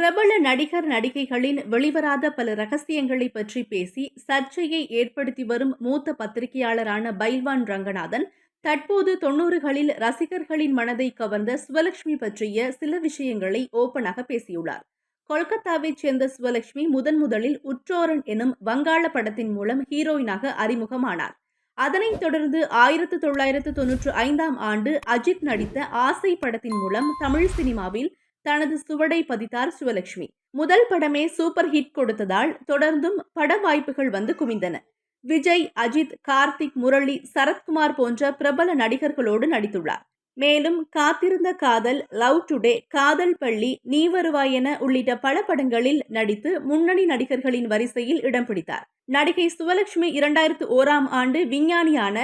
பிரபல நடிகர் நடிகைகளின் வெளிவராத பல ரகசியங்களை பற்றி பேசி சர்ச்சையை ஏற்படுத்தி வரும் மூத்த பத்திரிகையாளரான பைல்வான் ரங்கநாதன் தற்போது தொன்னூறுகளில் ரசிகர்களின் மனதை கவர்ந்த சுவலட்சுமி பற்றிய சில விஷயங்களை ஓப்பனாக பேசியுள்ளார். கொல்கத்தாவைச் சேர்ந்த சுவலட்சுமி முதன் முதலில் உற்றோரன் எனும் வங்காள படத்தின் மூலம் ஹீரோயினாக அறிமுகமானார். அதனைத் தொடர்ந்து ஆயிரத்து தொள்ளாயிரத்து தொன்னூற்று ஐந்தாம் ஆண்டு அஜித் நடித்த ஆசை படத்தின் மூலம் தமிழ் சினிமாவில் தனது சுவடை பதித்தார் சிவலட்சுமி. முதல் படமே சூப்பர் ஹிட் கொடுத்ததால் தொடர்ந்தும் பட வாய்ப்புகள் வந்து குவிந்தன. விஜய் அஜித் கார்த்திக் முரளி சரத்குமார் போன்ற பிரபல நடிகர்களோடு நடித்துள்ளார். மேலும் காத்திருந்த காதல் லவ் டுடே காதல் பள்ளி நீ வருவாய் என உள்ளிட்ட பல படங்களில் நடித்து முன்னணி நடிகர்களின் வரிசையில் இடம் பிடித்தார். நடிகை சுவலட்சுமி இரண்டாயிரத்து ஓராம் ஆண்டு விஞ்ஞானியான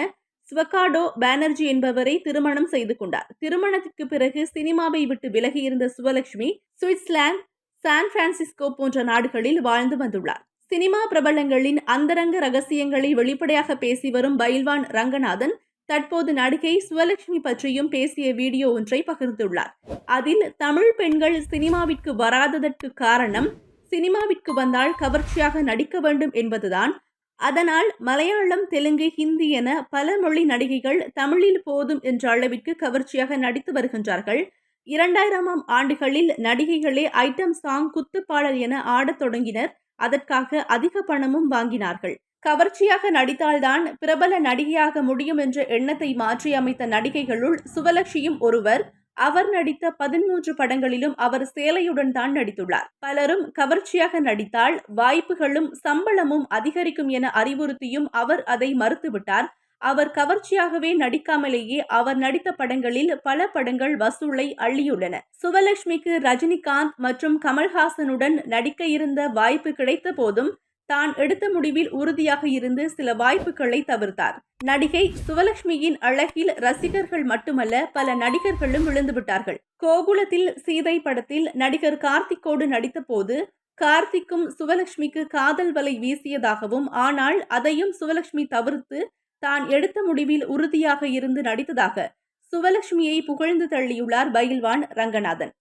ஸ்வகாடோ பானர்ஜி என்பவரை திருமணம் செய்து கொண்டார். திருமணத்திற்கு பிறகு சினிமாவை விட்டு விலகியிருந்த சுவலட்சுமி சுவிட்சர்லாந்து சான் பிரான்சிஸ்கோ போன்ற நாடுகளில் வாழ்ந்து வந்துள்ளார். சினிமா பிரபலங்களின் அந்தரங்க ரகசியங்களை வெளிப்படையாக பேசி வரும் பைல்வான் ரங்கநாதன் தற்போது நடிகை சுவலட்சுமி பற்றியும் பேசிய வீடியோ ஒன்றை பகிர்ந்துள்ளார். அதில் தமிழ் பெண்கள் சினிமாவிற்கு வராததற்கு காரணம் சினிமாவிற்கு வந்தால் கவர்ச்சியாக நடிக்க வேண்டும் என்பதுதான் அதனால் மலையாளம் தெலுங்கு ஹிந்தி என பல மொழி நடிகைகள் தமிழில் போதும் என்ற அளவிற்கு கவர்ச்சியாக நடித்து வருகின்றார்கள். இரண்டாயிரமாம் ஆண்டுகளில் நடிகைகளே ஐட்டம் சாங் குத்துப்பாடல் என ஆடத் தொடங்கினர். அதற்காக அதிக பணமும் வாங்கினார்கள். கவர்ச்சியாக நடித்தால்தான் பிரபல நடிகையாக முடியும் என்ற எண்ணத்தை மாற்றியமைத்த நடிகைகளுள் சுவலட்சியும் ஒருவர் அவர் நடித்த பதிமூன்று படங்களிலும் அவர் சேலையுடன் தான் நடித்துள்ளார். பலரும் கவர்ச்சியாக நடித்தால் வாய்ப்புகளும் சம்பளமும் அதிகரிக்கும் என அறிவுறுத்தியும் அவர் அதை மறுத்துவிட்டார். அவர் கவர்ச்சியாகவே நடிக்காமலேயே அவர் நடித்த படங்களில் பல படங்கள் வசூலை அள்ளியுள்ளன. சுவலட்சுமிக்கு ரஜினிகாந்த் மற்றும் கமல்ஹாசனுடன் நடிக்க இருந்த வாய்ப்பு கிடைத்த போதும் தான் எடுத்த முடிவில் உறுதியாக இருந்து சில வாய்ப்புகளை தவிர்த்தார். நடிகை சுவலட்சுமியின் அழகில் ரசிகர்கள் மட்டுமல்ல பல நடிகர்களும் விழுந்துவிட்டார்கள். கோகுலத்தில் சீதை படத்தில் நடிகர் கார்த்திக்கோடு நடித்த போது கார்த்திக்கும் சுவலட்சுமிக்கு காதல் வலை வீசியதாகவும் ஆனால் அதையும் சுவலட்சுமி தவிர்த்து தான் எடுத்த முடிவில் உறுதியாக இருந்து நடித்ததாக சுவலட்சுமியை புகழ்ந்து தள்ளியுள்ளார் பயில்வான் ரங்கநாதன்.